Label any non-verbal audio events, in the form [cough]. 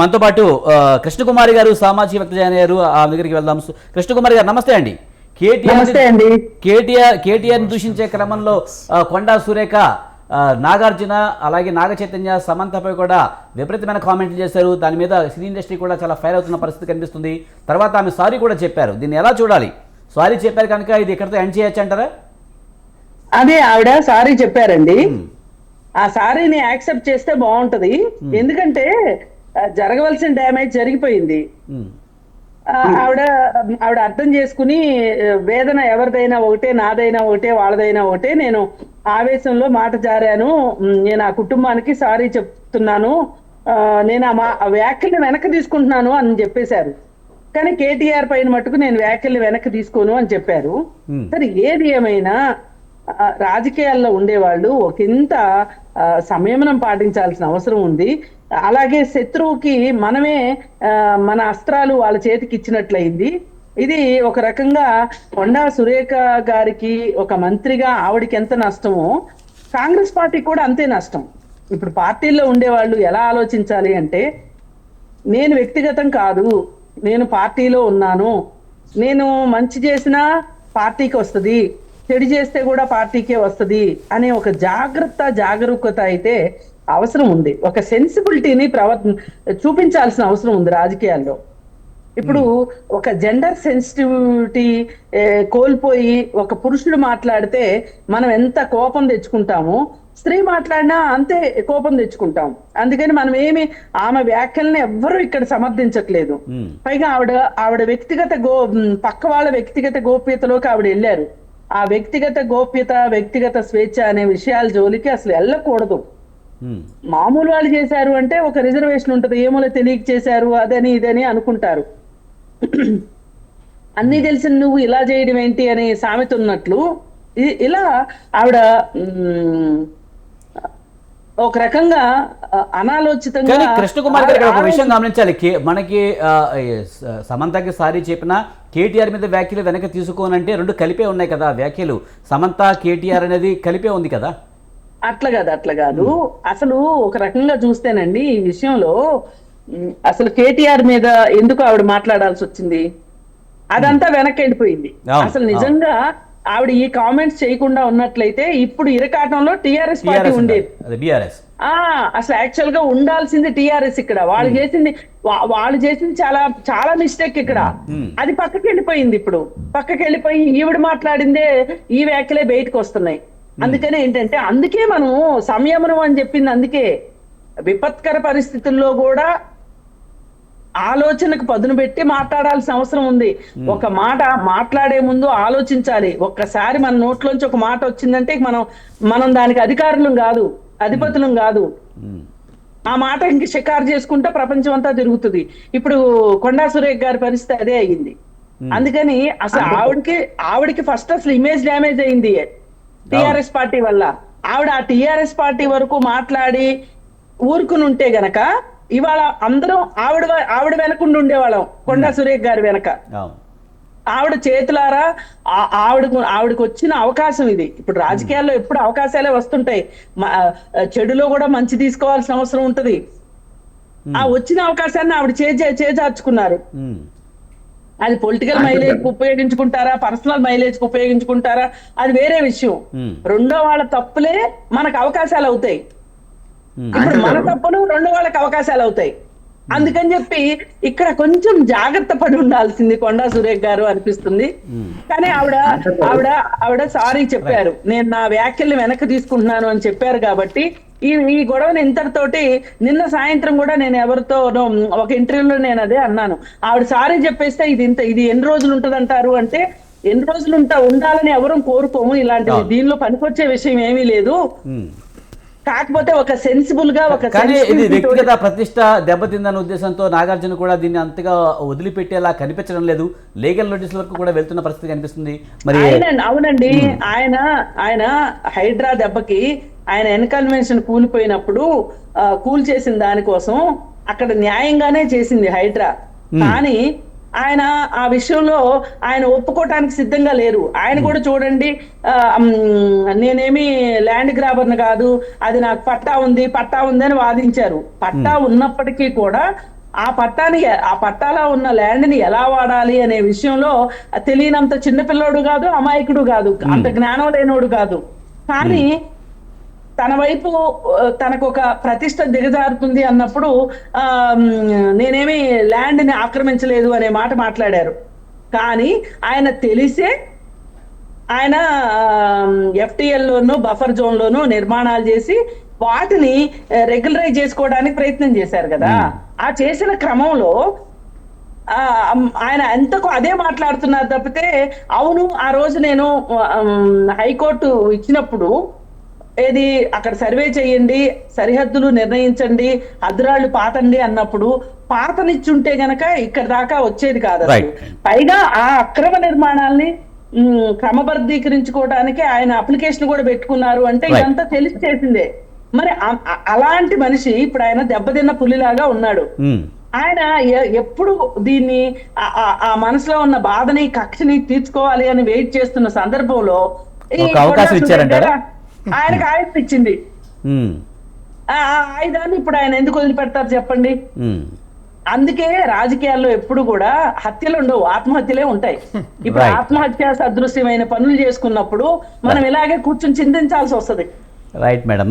మనతో పాటు కృష్ణకుమారి గారు సామాజికవేత్త జాయిన్ అయ్యారు ఆ దగ్గరికి వెళ్దాం. కృష్ణకుమారి గారు నమస్తే అండి. కేటీఆర్ దూషించే క్రమంలో కొండా సురేఖ నాగార్జున అలాగే నాగ చైతన్య సమంతపై కూడా విపరీతమైన కామెంట్లు చేశారు. దాని మీద సినీ ఇండస్ట్రీ కూడా చాలా ఫైర్ అవుతున్న పరిస్థితి కనిపిస్తుంది. తర్వాత ఆమె సారీ కూడా చెప్పారు. దీన్ని ఎలా చూడాలి? సారీ చెప్పారు కనుక ఇది ఇక్కడితో ఎండ్ చేయొచ్చు అంటారా? అదే ఆవిడ సారీ చెప్పారండి. ఆ సారీని యాక్సెప్ట్ చేస్తే బాగుంటది. ఎందుకంటే జరగవలసిన డ్యామేజ్ జరిగిపోయింది. ఆవిడ ఆవిడ అర్థం చేసుకుని వేదన ఎవరిదైనా ఒకటే నాదైనా ఒకటే వాళ్ళదైనా ఒకటే నేను ఆవేశంలో మాట జారాను. నేను ఆ కుటుంబానికి సారీ చెప్తున్నాను. ఆ, నేను ఆ మా- ఆ వ్యాఖ్యల్ని వెనక్కి తీసుకుంటున్నాను అని చెప్పేశారు. కానీ కేటీఆర్ పైన మటుకు నేను వ్యాఖ్యల్ని వెనక్కి తీసుకోను అని చెప్పారు. సరే ఏది ఏమైనా రాజకీయాల్లో ఉండేవాళ్ళు ఒకంత సంయమనం పాటించాల్సిన అవసరం ఉంది. అలాగే శత్రువుకి మనమే మన అస్త్రాలు వాళ్ళ చేతికి ఇచ్చినట్లయింది. ఇది ఒక రకంగా కొండా సురేఖ గారికి ఒక మంత్రిగా ఆవిడకి ఎంత నష్టమో కాంగ్రెస్ పార్టీ కూడా అంతే నష్టం. ఇప్పుడు పార్టీల్లో ఉండేవాళ్ళు ఎలా ఆలోచించాలి అంటే నేను వ్యక్తిగతం కాదు నేను పార్టీలో ఉన్నాను నేను మంచి చేసినా పార్టీకి వస్తుంది చెడు చేస్తే కూడా పార్టీకే వస్తుంది అనే ఒక జాగ్రత్త జాగరూకత అయితే అవసరం ఉంది. ఒక సెన్సిబిలిటీని ప్రవ చూపించాల్సిన అవసరం ఉంది రాజకీయాల్లో. ఇప్పుడు ఒక జెండర్ సెన్సిటివిటీ కోల్పోయి ఒక పురుషుడు మాట్లాడితే మనం ఎంత కోపం తెచ్చుకుంటామో స్త్రీ మాట్లాడినా అంతే కోపం తెచ్చుకుంటాం. అందుకని మనం ఏమి ఆమె వ్యాఖ్యల్ని ఎవ్వరూ ఇక్కడ సమర్థించట్లేదు. పైగా ఆవిడ ఆవిడ వ్యక్తిగత గో పక్క వాళ్ళ వ్యక్తిగత గోప్యతలోకి ఆవిడ వెళ్ళారు. ఆ వ్యక్తిగత గోప్యత వ్యక్తిగత స్వేచ్ఛ అనే విషయాల జోలికి అసలు వెళ్ళకూడదు మామూలు వాళ్ళు చేశారు అంటే ఒక రిజర్వేషన్ ఉంటుంది. ఏమో తెలియక చేశారు అదని ఇదని అనుకుంటారు. [clears throat] అన్నీ తెలిసిన నువ్వు ఇలా చేయడం ఏంటి అనే సామెత ఉన్నట్లు ఇలా ఆవిడ ఒక రకంగా అనాలోచితంగా కృష్ణకుమార్ గారు ఒక విషయం గమనించాలి. మనకి సమంతకి సారీ చెప్పిన కేటీఆర్ మీద వ్యాఖ్యలు వెనక తీసుకోనంటే రెండు కలిపే ఉన్నాయి కదా వ్యాఖ్యలు. సమంత కేటీఆర్ అనేది కలిపే ఉంది కదా? అట్లా కాదు అట్లా కాదు. అసలు ఒక రకంగా చూస్తేనండి ఈ విషయంలో అసలు కేటీఆర్ మీద ఎందుకు ఆవిడ మాట్లాడాల్సి వచ్చింది? అదంతా వెనక్కి వెళ్ళిపోయింది. అసలు నిజంగా ఆవిడ ఈ కామెంట్స్ చేయకుండా ఉన్నట్లయితే ఇప్పుడు ఇరకాటంలో టిఆర్ఎస్ పార్టీ ఉండేది. బీఆర్ఎస్. అసలు యాక్చువల్గా ఉండాల్సింది టిఆర్ఎస్ ఇక్కడ. వాళ్ళు చేసింది వాళ్ళు చేసింది చాలా చాలా మిస్టేక్ ఇక్కడ. అది పక్కకి వెళ్ళిపోయింది ఇప్పుడు. పక్కకి వెళ్ళిపోయి ఈవిడ మాట్లాడిందే ఈ వ్యాఖ్యలే బయటకు వస్తున్నాయి. అందుకనే ఏంటంటే అందుకే మనం సంయమనం అని చెప్పింది అందుకే. విపత్కర పరిస్థితుల్లో కూడా ఆలోచనకు పదును పెట్టి మాట్లాడాల్సిన అవసరం ఉంది. ఒక మాట మాట్లాడే ముందు ఆలోచించాలి. ఒక్కసారి మన నోట్లోంచి ఒక మాట వచ్చిందంటే మనం మనం దానికి అధికారులం కాదు అధిపతులం కాదు. ఆ మాట ఇంక షికారు చేసుకుంటే ప్రపంచం అంతా తిరుగుతుంది. ఇప్పుడు కొండా సురేఖ్ గారి పరిస్థితి అదే అయ్యింది. అందుకని అసలు ఆవిడకి ఆవిడకి ఫస్ట్ అసలు ఇమేజ్ డ్యామేజ్ అయింది టిఆర్ఎస్ పార్టీ వల్ల. ఆవిడ ఆ టిఆర్ఎస్ పార్టీ వరకు మాట్లాడి ఊరుకుని ఉంటే గనక ఇవాళ అందరం ఆవిడ ఆవిడ వెనకుండా ఉండేవాళ్ళం కొండా సురేఖ్ గారి వెనక. ఆవిడ చేతులారా ఆ- ఆవిడకు ఆవిడకు వచ్చిన అవకాశం ఇది. ఇప్పుడు రాజకీయాల్లో ఎప్పుడు అవకాశాలే వస్తుంటాయి. చెడులో కూడా మంచి తీసుకోవాల్సిన అవసరం ఉంటది. ఆ వచ్చిన అవకాశాన్ని ఆవిడ చేజే చేజార్చుకున్నారు. అది పొలిటికల్ మైలేజ్కు ఉపయోగించుకుంటారా పర్సనల్ మైలేజ్కు ఉపయోగించుకుంటారా అది వేరే విషయం. రెండో వాళ్ళ తప్పులే మనకు అవకాశాలు అవుతాయి. ఇప్పుడు మన తప్పులు రెండు వాళ్ళకి అవకాశాలు అవుతాయి. అందుకని చెప్పి ఇక్కడ కొంచెం జాగ్రత్త పడి ఉండాల్సింది కొండా సురేఖ్ గారు అనిపిస్తుంది. కానీ ఆవిడ ఆవిడ ఆవిడ సారీ చెప్పారు. నేను నా వ్యాఖ్యల్ని వెనక్కి తీసుకుంటున్నాను అని చెప్పారు కాబట్టి ఈ ఈ గొడవని ఇంతటితోటి నిన్న సాయంత్రం కూడా నేను ఎవరితో ఒక ఇంటర్వ్యూలో నేను అదే అన్నాను. ఆవిడ సారీ చెప్పేస్తే ఇది ఇంత ఇది ఎన్ని రోజులు ఉంటదంటారు అంటే ఎన్ని రోజులు ఉంటా ఉండాలని ఎవరూ కోరుకోము. ఇలాంటివి దీనిలో పనికొచ్చే విషయం ఏమీ లేదు. ఉమ్. కాకపోతే ఒక సెన్సిబుల్గా ఒక కానీ ఇది వ్యక్తిగత ప్రతిష్ట దెబ్బతిందన్న ఉద్దేశంతో నాగార్జున కూడా దీన్ని అంతగా వదిలిపెట్టేలా కనిపించడం లేదు. లీగల్ నోటీసుల వరకు కూడా వెళ్తున్న పరిస్థితి కనిపిస్తుంది. మరి అవునండి. ఆయన ఆయన హైడ్రా దెబ్బకి ఆయన ఎన్కన్వెన్షన్ కూలిపోయినప్పుడు కూల్ చేసిన దానికోసం అక్కడ న్యాయంగానే చేసింది హైడ్రా. కానీ ఆయన ఆ విషయంలో ఆయన ఒప్పుకోవటానికి సిద్ధంగా లేరు. ఆయన కూడా చూడండి నేనేమి ల్యాండ్ గ్రాబర్ని కాదు అది నాకు పట్టా ఉంది పట్టా ఉంది అని వాదించారు. పట్టా ఉన్నప్పటికీ కూడా ఆ పట్టాని ఆ పట్టాలో ఉన్న ల్యాండ్ని ఎలా వాడాలి అనే విషయంలో తెలియనంత చిన్నపిల్లోడు కాదు అమాయకుడు కాదు అంత జ్ఞానం లేనోడు కాదు. కానీ తన వైపు తనకు ఒక ప్రతిష్ట దిగజారుతుంది అన్నప్పుడు నేనేమి ల్యాండ్ని ఆక్రమించలేదు అనే మాట మాట్లాడారు. కానీ ఆయన తెలిసే ఆయన ఎఫ్టిఎల్ లోను బఫర్ జోన్ లోను నిర్మాణాలు చేసి వాటిని రెగ్యులరైజ్ చేసుకోవడానికి ప్రయత్నం చేశారు కదా. ఆ చేసిన క్రమంలో ఆయన ఎంతకు అదే మాట్లాడుతున్నారు తప్పితే అవును ఆ రోజు నేను హైకోర్టు ఇచ్చినప్పుడు ఏది అక్కడ సర్వే చేయండి సరిహద్దులు నిర్ణయించండి అద్రాళ్ళు పాతండి అన్నప్పుడు పాతనిచ్చుంటే గనక ఇక్కడ దాకా వచ్చేది కాదు. పైగా ఆ అక్రమ నిర్మాణాల్ని క్రమబద్ధీకరించుకోవడానికి ఆయన అప్లికేషన్ కూడా పెట్టుకున్నారు అంటే. ఇదంతా తెలిసి చేసిందే మరి అలాంటి మనిషి ఇప్పుడు ఆయన దెబ్బతిన్న పులిలాగా ఉన్నాడు. ఆయన ఎప్పుడు దీన్ని ఆ- మనసులో ఉన్న బాధని కక్షని తీర్చుకోవాలి అని వెయిట్ చేస్తున్న సందర్భంలో అవకాశం ఇచ్చారంటారా? ఆయనకు ఆయుధం ఇచ్చింది. ఆ ఆయుధాన్ని ఇప్పుడు ఆయన ఎందుకు వదిలిపెడతారు చెప్పండి. అందుకే రాజకీయాల్లో ఎప్పుడు కూడా హత్యలు ఉండవు ఆత్మహత్యలే ఉంటాయి ఇప్పుడు. ఆత్మహత్య సదృశ్యమైన పనులు చేసుకున్నప్పుడు మనం ఇలాగే కూర్చొని చింతించాల్సి వస్తది రైట్ మేడం